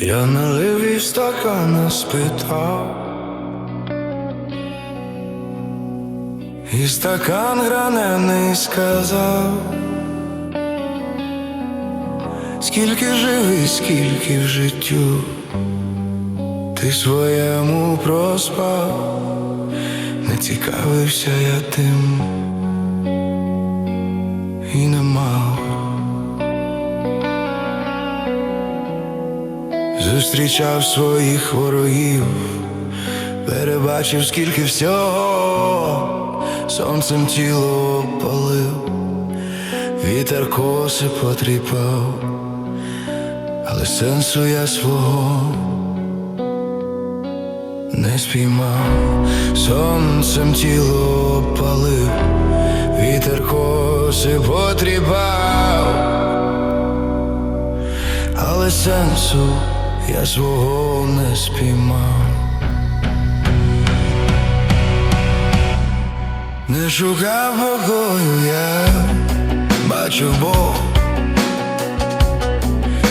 Я налив в стакана спитав, і стакан гранений сказав, скільки живий, скільки в життю, ти своєму проспав, не цікавився я тим. І не мав. Зустрічав своїх ворогів, перебачив, скільки всього сонцем тіло опалив, вітер коси потріпав, але сенсу я свого не спіймав, сонцем тіло опалив, вітер коси потріпав але сенсу я свого не спіймав. Не шукав покою я, бачу Бог,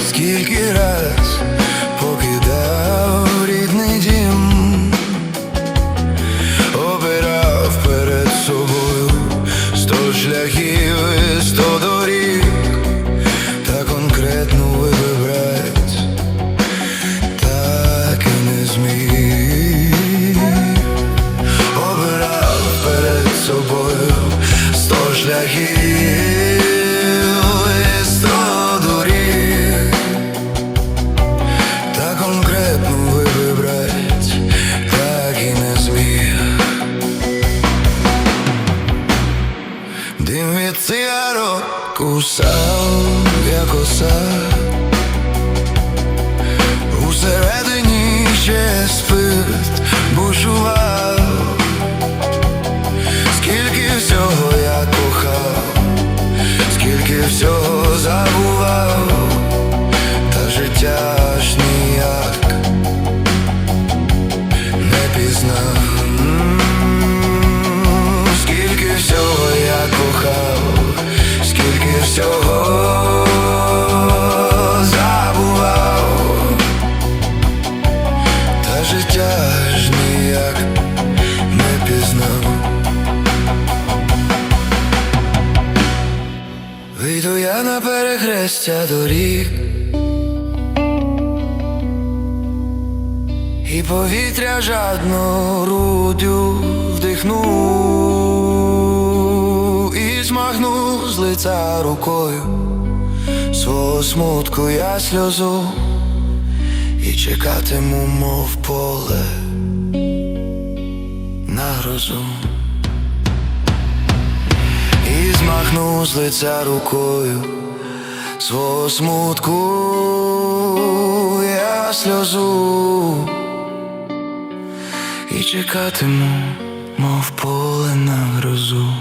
скільки раз цигарок кусав, як оса Усередині ще спирт бушував на перехрестя доріг. І повітря жадно грудю вдихну І змахну з лиця рукою Свого смутку я сльозу. І чекатиму, мов поле на грозу. Змахну з лиця рукою Свого смутку я сльозу І чекатиму, мов поле на грозу